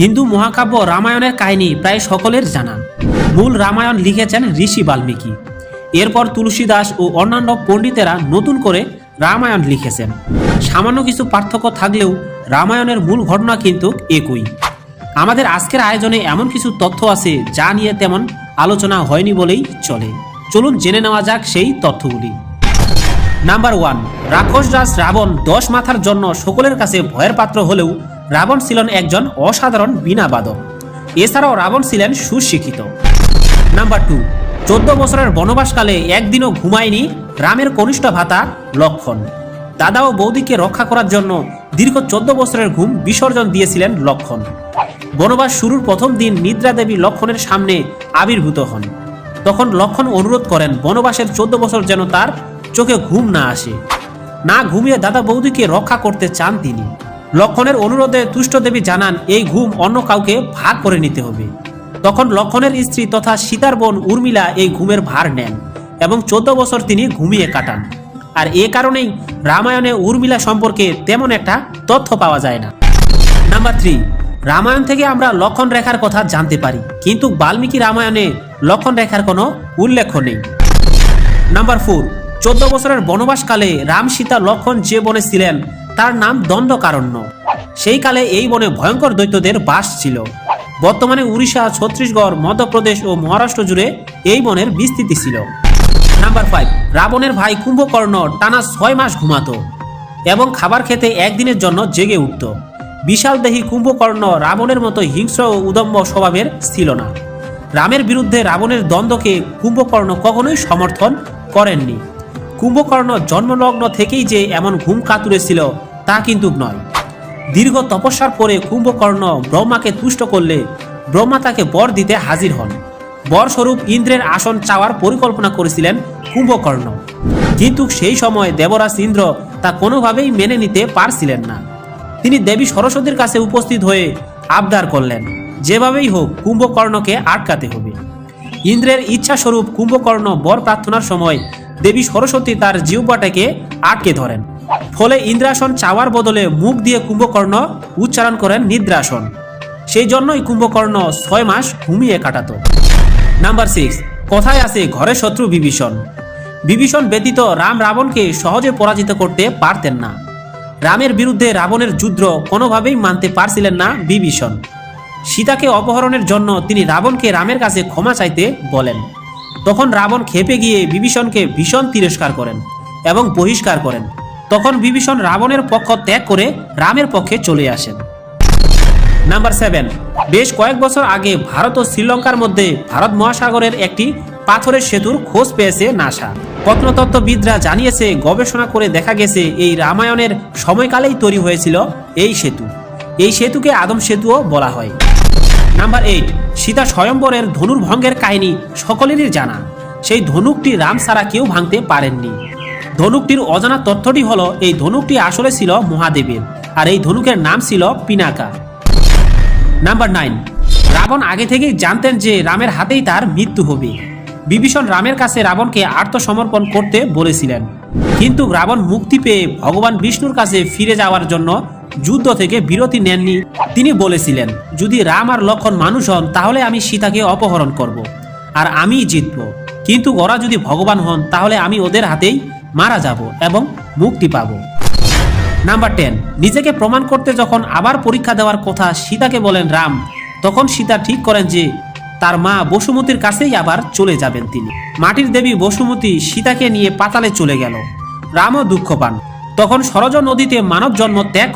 হিন্দু মহাকাব্য রামায়ণের কাহিনী প্রায় সকলের জানা। মূল রামায়ণ লিখেছেন ঋষি বাল্মীকি। এরপর তুলসীদাস ও অন্যান্য পণ্ডিতেরা নতুন করে রামায়ণ লিখেছেন। সামান্য কিছু পার্থক্য থাকলেও রামায়ণের মূল ঘটনা কিন্তু একই। আমাদের আজকের আয়োজনে এমন কিছু তথ্য আছে যা নিয়ে তেমন আলোচনা হয়নি বলেই চলে। চলুন জেনে নেওয়া যাক সেই তথ্যগুলি। নাম্বার ওয়ান, রাক্ষসরাজ রাবণ দশ মাথার জন্য সকলের কাছে ভয়ের পাত্র হলেও রাবণ ছিলেন একজন অসাধারণ বিনা বাদক। এছাড়াও রাবণ ছিলেন সুশিক্ষিত। নাম্বার টু চোদ্দ বছরের বনবাসকালে একদিনও ঘুমায়নি রামের কনিষ্ঠ ভাতা লক্ষণ। দাদা ও বৌদিকে রক্ষা করার জন্য দীর্ঘ চোদ্দ বছরের ঘুম বিসর্জন দিয়েছিলেন লক্ষণ। বনবাস শুরুর প্রথম দিন নিদ্রা দেবী লক্ষণের সামনে আবির্ভূত হন। তখন লক্ষণ অনুরোধ করেন বনবাসের চোদ্দ বছর যেন তার চোখে ঘুম না আসে। না ঘুমিয়ে দাদা বৌদিকে রক্ষা করতে চান তিনি। লক্ষণের অনুরোধে তুষ্ট দেবী জানান, এই ঘুম অন্য কাউকে ভাগ করে নিতে হবে। তখন লক্ষণের স্ত্রী তথা সীতার বোন উর্মিলা এই ঘুমের ভার নেন এবং চোদ্দ বছর তিনি ঘুমিয়ে কাটান। আর এ কারণেই রামায়ণে উর্মিলা সম্পর্কে তেমন একটা তথ্য পাওয়া যায় না। নাম্বার থ্রি, রামায়ণ থেকে আমরা লক্ষণ রেখার কথা জানতে পারি, কিন্তু বাল্মীকি রামায়ণে লক্ষণ রেখার কোনো উল্লেখ নেই। নাম্বার ফোর, চোদ্দ বছরের বনবাসকালে রাম সীতা লক্ষণ যে বনে ছিলেন তার নাম দণ্ডকারণ্য সেই কালে এই বনে ভয়ঙ্কর দৈত্যদের বাস ছিল। বর্তমানে উড়িষ্যা, ছত্তিশগড়, মধ্যপ্রদেশ ও মহারাষ্ট্র জুড়ে এই বনের বিস্তৃতি ছিল। নাম্বার ফাইভ রাবণের ভাই কুম্ভকর্ণ টানা ছয় মাস ঘুমাতো এবং খাবার খেতে একদিনের জন্য জেগে উঠত। বিশাল দেহী কুম্ভকর্ণ রাবণের মতো হিংস্র ও উদম্ব স্বভাবের ছিল না। রামের বিরুদ্ধে রাবণের দ্বন্দ্বকে কুম্ভকর্ণ কখনোই সমর্থন করেননি। কুম্ভকর্ণ জন্মলগ্ন থেকেই যে এমন ঘুম কাতুরে ছিল তা কিন্তু নয়। দীর্ঘ তপস্যার পরে কুম্ভকর্ণ ব্রহ্মাকে তুষ্ট করলে ব্রহ্মা তাকে বর দিতে হাজির হন। বরস্বরূপ ইন্দ্রের আসন চাওয়ার পরিকল্পনা করেছিলেন কুম্ভকর্ণ। কিন্তু সেই সময় দেবরাজ ইন্দ্র তা কোনোভাবেই মেনে নিতে পারছিলেন না। তিনি দেবী সরস্বতীর কাছে উপস্থিত হয়ে আবদার করলেন, যেভাবেই হোক কুম্ভকর্ণকে আটকাতে হবে। ইন্দ্রের ইচ্ছাস্বরূপ কুম্ভকর্ণ বর প্রার্থনার সময় দেবী সরস্বতী তার জিহ্বাটাকে আটকে ধরেন। ফলে ইন্দ্রাসন চাওয়ার বদলে মুখ দিয়ে কুম্ভকর্ণ উচ্চারণ করেন নিদ্রাসন। সেই জন্যই কুম্ভকর্ণ ছয় মাস ঘুমিয়ে কাটাতো। নাম্বার সিক্স কথায় আছে ঘরে শত্রু বিভীষণ। বিভীষণ ব্যতীত রাম রাবণকে সহজে পরাজিত করতে পারতেন না। রামের বিরুদ্ধে রাবণের যুদ্ধ কোনোভাবেই মানতে পারছিলেন না বিভীষণ। সীতাকে অপহরণের জন্য তিনি রাবণকে রামের কাছে ক্ষমা চাইতে বলেন। তখন রাবণ খেপে গিয়ে বিভীষণকে ভীষণ তিরস্কার করেন এবং বহিষ্কার করেন। তখন বিভীষণ রাবণের পক্ষ ত্যাগ করে রামের পক্ষে চলে আসেন। নাম্বার সেভেন বেশ কয়েক বছর আগে ভারত ও শ্রীলঙ্কার মধ্যে ভারত মহাসাগরের একটি পাথরের সেতুর খোঁজ পেয়েছে নাসা। প্রত্নতত্ত্ববিদরা জানিয়েছে, গবেষণা করে দেখা গেছে, এই রামায়ণের সময়কালেই তৈরি হয়েছিল এই সেতু। এই সেতুকে আদম সেতুও বলা হয়। নাম্বার এইট সীতা স্বয়ম্বরের ধনুর ভঙ্গের কাহিনী সকলেরই জানা। সেই ধনুকটি রাম ছাড়া কেউ ভাঙতে পারেননি। ধনুকটির অজানা তথ্যটি হলো, এই ধনুকটি আসলে ছিল মহাদেবের, আর এই ধনুকের নাম ছিল পিনাকা। Number nine. রাবণ আগে থেকেই জানতেন যে রামের হাতেই তার মৃত্যু হবে। বিভীষণ রামের কাছে রাবণকে আত্মসমর্পণ করতে বলেছিলেন। কিন্তু রাবণ মুক্তি পেয়ে ভগবান বিষ্ণুর কাছে ফিরে যাওয়ার জন্য যুদ্ধ থেকে বিরতি নেননি। তিনি বলেছিলেন, যদি রাম আর লক্ষণ মানুষ হন, তাহলে আমি সীতাকে অপহরণ করব, আর আমিই জিতব। কিন্তু ওরা যদি ভগবান হন, তাহলে আমি ওদের হাতেই মারা যাব এবং মুক্তি পাব। নাম্বার টেন, নিজেকে প্রমাণ করতে যখন আবার পরীক্ষা দেওয়ার কথা সীতাকে বলেন রাম, তখন সীতা ঠিক করেন যে তার মা বসুমতির কাছেই আবার চলে যাবেন তিনি। মাটির দেবী বসুমতী সীতাকে নিয়ে পাতালে চলে গেল। রামও দুঃখ পান। তখন সরজ নদীতে মানব জন্ম ত্যাগ